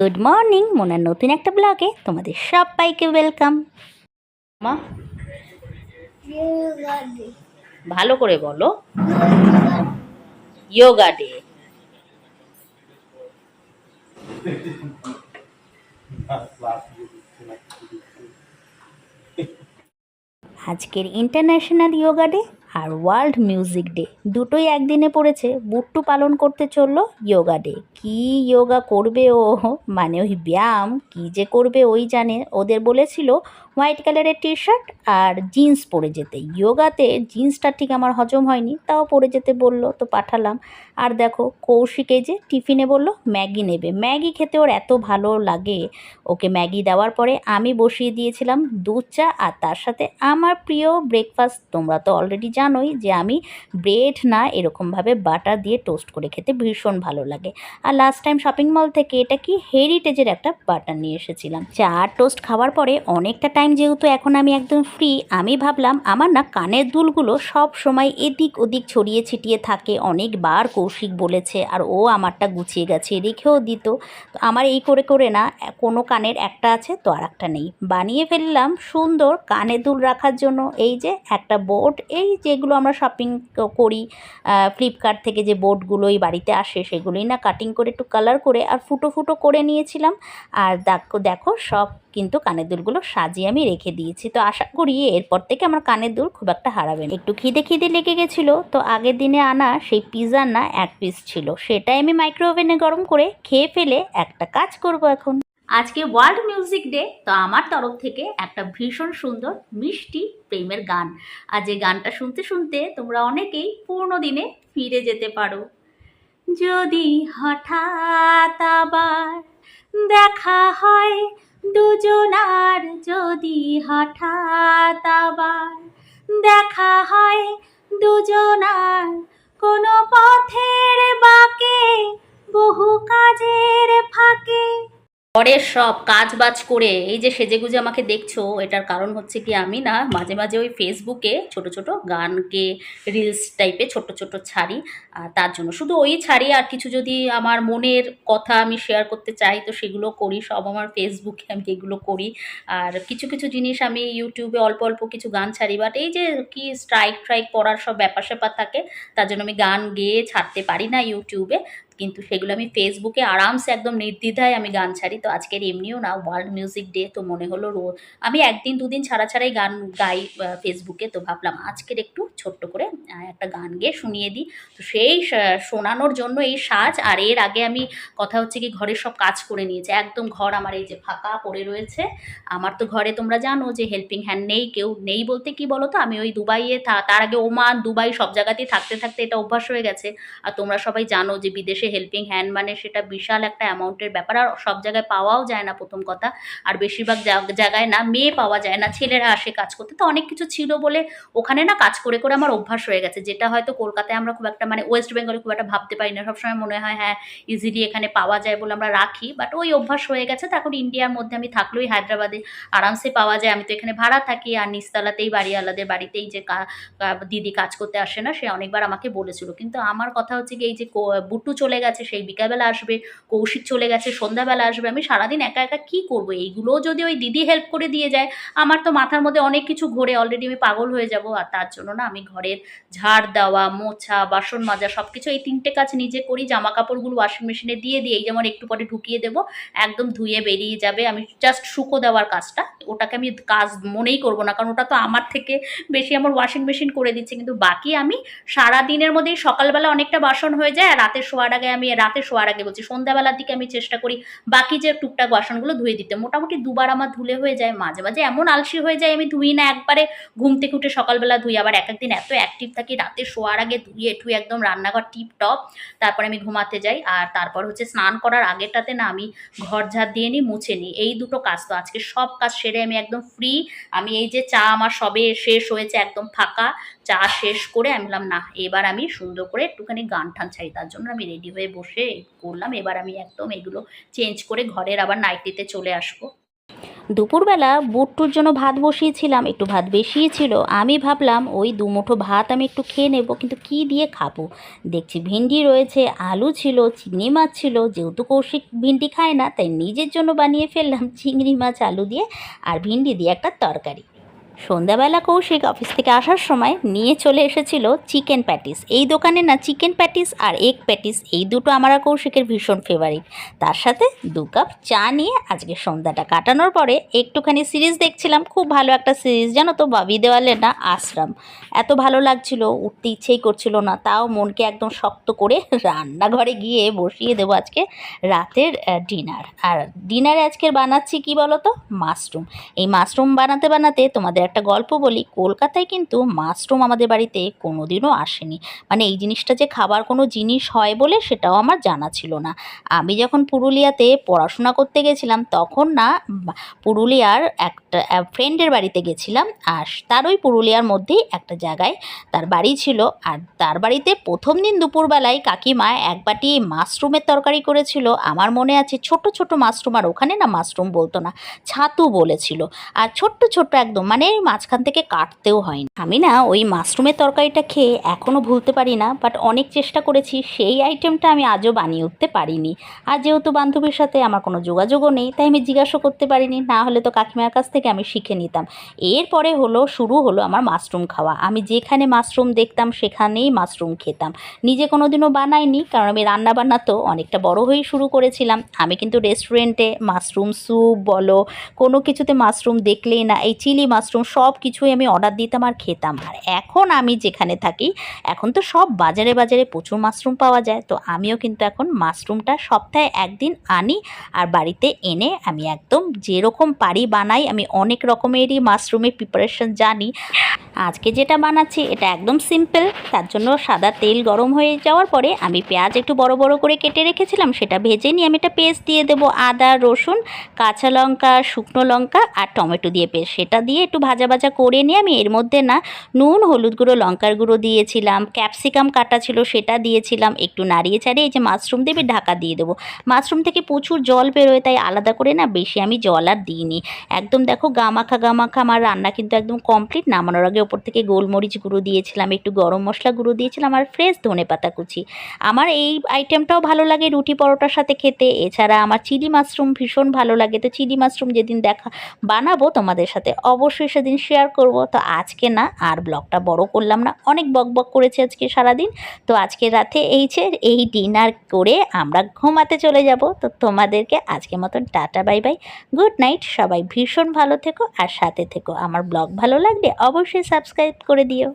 Good morning মোনার নতুন একটা ব্লগে তোমাদের সবাইকে ওয়েলকাম মা ভালো করে বলো। যোগা ডে আজকের ইন্টারন্যাশনাল যোগা ডে আর ওয়ার্ল্ড মিউজিক ডে দুটোই একদিনে পড়েছে। বুট্টু পালন করতে চলল যোগা ডে। কি যোগা করবে ও? মানে ওই ব্যায়াম কি যে করবে ওই জানে। ওদের বলেছিল হোয়াইট কালারের টি শার্ট আর জিন্স পরে যেতে। যোগাতে জিন্সটা ঠিক আমার হজম হয়নি, তাও পরে যেতে বলল, তো পাঠালাম। আর দেখো, কৌশিক যে টিফিনে বলল, ম্যাগি নেবে। ম্যাগি খেতে ওর এত ভালো লাগে। ওকে ম্যাগি দেওয়ার পরে আমি বসিয়ে দিয়েছিলাম দুধ, চা আর তার সাথে আমার প্রিয় ব্রেকফাস্ট তোমরা তো অলরেডি জানোই যে আমি ব্রেড না, এরকমভাবে বাটার দিয়ে টোস্ট করে খেতে ভীষণ ভালো লাগে। আর লাস্ট টাইম শপিং মল থেকে এটা কি হেরিটেজের একটা বাটার নিয়ে এসেছিলাম। চা আর টোস্ট খাওয়ার পরে অনেকটা টাইম যেহেতু এখন আমি একদম ফ্রি আমি ভাবলাম আমার না কানের দুলগুলো সব সময় এদিক ওদিক ছড়িয়ে ছিটিয়ে থাকে। অনেকবার কৌশিক বলেছে আর ও আমারটা গুছিয়ে গেছে, রেখেও দিত। তো আমার এই করে করে না কোনো কানের একটা আছে তো আর একটা নেই। বানিয়ে ফেললাম সুন্দর কানে দুল রাখার জন্য। এই যে একটা বোর্ড এই যেগুলো আমরা শপিং করি ফ্লিপকার্ট থেকে যে বোর্ডগুলোই বাড়িতে আসে সেগুলোই না কাটিং করে একটু কালার করে আর ফুটো ফুটো করে নিয়েছিলাম। আর দেখো দেখো সব কিন্তু কানের দুলগুলো সাজিয়ে আমি রেখে দিয়েছি। তো আশা করি এরপর থেকে আমার কানের দুল খুব একটা হারাবে না। একটু খিদে খিদে লেগে গেছিল, তো আগের দিনে আনা সেই পিৎজার না এক পিস ছিল। সেটাই আমি মাইক্রো ওভেনে গরম করে খেয়ে ফেলে একটা কাজ করব এখন। আজকে ওয়ার্ল্ড মিউজিক ডে তো আমার তরফ থেকে একটা ভীষণ সুন্দর মিষ্টি প্রেমের গান। আর যে গানটা শুনতে শুনতে তোমরা অনেকেই পূর্ণ দিনে ফিরে যেতে পারো। যদি হঠাৎ আবার দেখা হয় দুজনার যদি হঠাৎ আবার দেখা হয় দুজনার কোনো পথের বাঁকে বহু কাজের ফাঁকে পরের সব কাজ বাজ করে এই যে সেজেগুজে আমাকে দেখছ, এটার কারণ হচ্ছে কি আমি না মাঝে মাঝে ওই ফেসবুকে ছোট ছোট গানকে রিলস টাইপে ছোট ছোট ছাড়ি। আর তার জন্য শুধু ওই ছাড়ি, আর কিছু যদি আমার মনের কথা আমি শেয়ার করতে চাই, তো সেগুলো করি, সব আমার ফেসবুকে আমি এগুলো করি। আর কিছু কিছু জিনিস আমি ইউটিউবে অল্প অল্প কিছু গান ছাড়ি বাট এই যে কি স্ট্রাইক ট্রাইক পড়ার সব ব্যাপার স্যাপার থাকে, তার জন্য আমি গান গেয়ে ছাড়তে পারি না ইউটিউবে কিন্তু সেগুলো আমি ফেসবুকে আরামসে একদম নির্দ্বিধায় আমি গান ছাড়ি। তো আজকের এমনিও না ওয়ার্ল্ড মিউজিক ডে তো মনে হলো রো আমি একদিন দুদিন ছাড়া ছাড়াই গান গাই ফেসবুকে তো ভাবলাম আজকের একটু ছোট্ট করে একটা গান গেয়ে শুনিয়ে দিই। তো সেই শোনানোর জন্য এই সাজ, আর এর আগে আমি কথা হচ্ছে কি ঘরের সব কাজ করে নিয়েছে। একদম ঘর আমার এই যে ফাঁকা পড়ে রয়েছে। আমার তো ঘরে তোমরা জানো যে হেল্পিং হ্যান্ড নেই, কেউ নেই বলতে কি বলো তো? আমি ওই দুবাইয়ে তার আগে ওমান, দুবাই সব জায়গাতেই থাকতে থাকতে এটা অভ্যাস হয়ে গেছে। আর তোমরা সবাই জানো যে বিদেশে হেল্পিং হ্যান্ড মানে সেটা বিশাল একটা অ্যামাউন্টের ব্যাপার। আর সব জায়গায় পাওয়াও যায় না প্রথম কথা। আর বেশিরভাগ জায়গায় না মেয়ে পাওয়া যায় না, ছেলেরা আসে কাজ করতে। তো অনেক কিছু ছিল বলে ওখানে না কাজ করে করে আমার অভ্যাস হয়ে গেছে। যেটা হয়তো কলকাতায় আমরা খুব একটা মানে ওয়েস্ট বেঙ্গলে খুব একটা ভাবতে পারি না। সবসময় মনে হয় হ্যাঁ ইজিলি এখানে পাওয়া যায় বলে আমরা রাখি। বাট ওই অভ্যাস হয়ে গেছে। তো এখন ইন্ডিয়ার মধ্যে আমি থাকলেই হায়দ্রাবাদে আরামসে পাওয়া যায়। আমি তো এখানে ভাড়া থাকি। আর নিচতলাতেই, বাড়িওয়ালাদের বাড়িতেই যে দিদি কাজ করতে আসে না, সে অনেকবার আমাকে বলেছিল। কিন্তু আমার কথা হচ্ছে কি এই যে কো- বুট্টু চলে গেছে, সেই বিকালবেলা আসবে, কৌশিক চলে গেছে, সন্ধ্যাবেলা আসবে, আমি সারাদিন একা একা কি করব? এইগুলোও যদি ওই দিদি হেল্প করে দিয়ে যায়, আমার তো মাথার মধ্যে অনেক কিছু ঘোরে অলরেডি আমি পাগল হয়ে যাব, আর তার জন্য না আমি ঘরের ঝাড় দেওয়া, মোছা, বাসন মাজা সব কিছু এই তিনটে কাজ নিজে করি জামা কাপড়গুলো ওয়াশিং মেশিনে দিয়ে দিই, এই যেমন একটু পরে ঢুকিয়ে দেবো, একদম ধুয়ে বেরিয়ে যাবে, আমি জাস্ট শুকো দেওয়ার কাজটা, ওটাকে আমি কাজ মনেই করব না, কারণ ওটা তো আমার থেকে বেশি আমার ওয়াশিং মেশিন করে দিচ্ছে, কিন্তু বাকি আমি সারা দিনের মধ্যেই সকালবেলা অনেকটা বাসন হয়ে যায়, আর রাতে শোয়ার আগে আমি রাতে শোয়ার আগে বলছি, সন্ধ্যাবেলার দিকে আমি চেষ্টা করি বাকি যে টুকটাক বাসনগুলো ধুয়ে দিতে। মোটামুটি দুবার আমার ধুলে হয়ে যায় মাঝে মাঝে, এমন আলসি হয়ে যায় আমি ধুই না, একবারে ঘুম থেকে উঠে সকালবেলা ধুই, আবার এক একদিন এত অ্যাক্টিভ থাকি রাতে শোয়ার আগে ধুয়ে ঠুয়ে একদম রান্নাঘর টিপ টপ তারপরে আমি ঘুমাতে যাই, আর তারপর হচ্ছে স্নান করার আগেরটাতে না আমি ঘর ঝাড় দিয়ে নিই মুছে নিই এই দুটো কাজ তো আজকে সব কাজ সেরে আমি একদম ফ্রি আমি এই যে চা আমার সবে শেষ হয়েছে একদম ফাঁকা চা শেষ করে আমি বললাম না এবার আমি সুন্দর করে একটুখানি গান টান ছাই তার জন্য আমি রেডি হয়ে বসে করলাম। এবার আমি একদম এগুলো চেঞ্জ করে ঘরের আবার নাইটিতে চলে আসব। দুপুরবেলা বুট্টুর জন্য ভাত বসিয়েছিলাম, একটু ভাত বেশিই ছিল। আমি ভাবলাম, ওই দুমুঠো ভাত আমি একটু খেয়ে নেব, কিন্তু কি দিয়ে খাব? দেখছি ভিন্ডি রয়েছে, আলু ছিল, চিংড়ি মাছ ছিল, যেহেতু কৌশিক ভিন্ডি খায় না, তাই নিজের জন্য বানিয়ে ফেললাম চিংড়ি মাছ, আলু দিয়ে, আর ভিন্ডি দিয়ে একটা তরকারি। সন্ধ্যাবেলা কৌশিক অফিস থেকে আসার সময় নিয়ে চলে এসেছিল চিকেন প্যাটিস এই দোকানে না চিকেন প্যাটিস আর এগ প্যাটিস এই দুটো আমার কৌশিকের ভীষণ ফেভারিট তার সাথে দু কাপ চা নিয়ে আজকে সন্ধ্যাটা কাটানোর পরে একটুখানি সিরিজ দেখছিলাম। খুব ভালো একটা সিরিজ জানো তো, বাবি দেওয়ালে না আশ্রম। এত ভালো লাগছিল, উঠতে ইচ্ছেই করছিল না। তাও মনকে একদম শক্ত করে রান্নাঘরে গিয়ে বসিয়ে দেবো আজকে রাতের ডিনার আর ডিনারে আজকের বানাচ্ছি কি বলো তো মাশরুম এই মাশরুম বানাতে বানাতে তোমাদের একটা গল্প বলি, কলকাতায় কিন্তু মাশরুম আমাদের বাড়িতে কোনোদিনও আসেনি। মানে এই জিনিসটা যে খাবার কোনো জিনিস হয় বলে সেটাও আমার জানা ছিল না। আমি যখন পুরুলিয়াতে পড়াশোনা করতে গেছিলাম, তখন না পুরুলিয়ার একটা ফ্রেন্ডের বাড়িতে গেছিলাম, আর তার ওই পুরুলিয়ার মধ্যেই একটা জায়গায় তার বাড়ি ছিল। আর তার বাড়িতে প্রথম দিন দুপুরবেলায় কাকিমা এক বাটি মাশরুমের তরকারি করেছিল। আমার মনে আছে ছোট ছোট মাশরুম, আর ওখানে না মাশরুম বলতো না, ছাতু বলেছিল। আর ছোট্ট ছোট্ট একদম মানে মাঝখান থেকে কাটতেও হয়নি। আমি না ওই মাশরুমের তরকারিটা খেয়ে এখনও ভুলতে পারি না বাট অনেক চেষ্টা করেছি, সেই আইটেমটা আমি আজও বানিয়ে উঠতে পারিনি। আর যেহেতু বান্ধবীর সাথে আমার কোনো যোগাযোগও নেই, তাই আমি জিজ্ঞাসা করতে পারিনি, না হলে তো কাকিমার কাছ থেকে আমি শিখে নিতাম। এরপরে হলো, শুরু হলো আমার মাশরুম খাওয়া। আমি যেখানে মাশরুম দেখতাম, সেখানেই মাশরুম খেতাম। নিজে কোনো দিনও বানাইনি, কারণ আমি রান্না বান্না তো অনেকটা বড় হয়েই শুরু করেছিলাম। আমি কিন্তু রেস্টুরেন্টে মাশরুম স্যুপ বলো, কোনো কিছুতে মাশরুম দেখলেই না, এই চিলি মাশরুম সব কিছুই আমি অর্ডার দিতাম আর খেতাম। আর এখন আমি যেখানে থাকি, এখন তো সব বাজারে বাজারে প্রচুর মাশরুম পাওয়া যায়। তো আমিও কিন্তু এখন মাশরুমটা সপ্তাহে একদিন আনি আর বাড়িতে এনে আমি একদম যেরকম পারি বানাই। আমি অনেক রকমেরই মাশরুমের প্রিপারেশন জানি। আজকে যেটা বানাচ্ছি, এটা একদম সিম্পল তার জন্য সাদা তেল গরম হয়ে যাওয়ার পরে আমি পেঁয়াজ একটু বড় বড় করে কেটে রেখেছিলাম। সেটা ভেজে নিয়ে আমি একটা পেস্ট দিয়ে দেবো। আদা, রসুন, কাঁচা লঙ্কা, শুকনো লঙ্কা আর টমেটো দিয়ে পেস্ট। সেটা দিয়ে একটু ভাজা ভাজা ভাজা করে নিয়ে আমি এর মধ্যে না নুন, হলুদ গুঁড়ো, লঙ্কার গুঁড়ো দিয়েছিলাম। ক্যাপসিকাম কাটা ছিল সেটা দিয়েছিলাম। একটু নাড়িয়ে ছাড়িয়ে এই যে মাশরুম দেবে ঢাকা দিয়ে দেবো। মাশরুম থেকে প্রচুর জল বেরোয়, তাই আলাদা করে না বেশি আমি জল আর দিইনি। একদম দেখো গামাখা গামাখা আমার রান্না কিন্তু একদম কমপ্লিট নামানোর আগে ওপর থেকে গোলমরিচ গুঁড়ো দিয়েছিলাম, একটু গরম মশলা গুঁড়ো দিয়েছিলাম আর ফ্রেশ ধনে পাতা কুচি। আমার এই আইটেমটাও ভালো লাগে রুটি পরোটার সাথে খেতে। এছাড়া আমার চিলি মাশরুম ভীষণ ভালো লাগে। তো চিলি মাশরুম যেদিন দেখা বানাবো তোমাদের সাথে অবশ্যই সেদিন শেয়ার করব। তো আজকে না, আর ব্লগটা বড় করলাম না, অনেক বক বক করেছে আজকে সারাদিন। তো আজকে রাতে এই যে, এই ডিনার করে আমরা ঘুমাতে চলে যাব। তো তোমাদেরকে আজকে মতন tata bye bye good night সবাই ভীষণ ভালো থেকো, আর সাথে থেকো। আমার ব্লগ ভালো লাগলে অবশ্যই সাবস্ক্রাইব করে দিও।